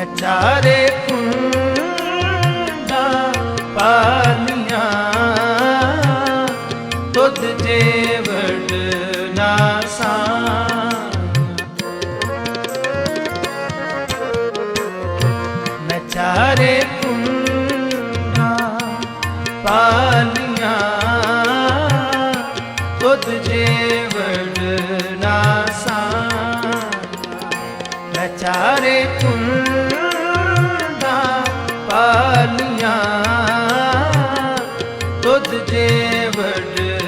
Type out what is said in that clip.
ਨਚਾਰੇ ਚਾਰੇ ਕੁੰਡਾ ਪਾਲੀਆਂ, ਤੁਧ ਜੇਵੜ ਨਾ ਸਾਂ ਮੈਂ ਕੁੰਡਾ ਪਾਲੀਆਂ, ਤੁਧ ਜੇਵੜ ਨਾ ਸਾਂ ਮੈਂ ਚਾਰੇ ਕੁੰਡਾ ਜੇ ਵੱਡ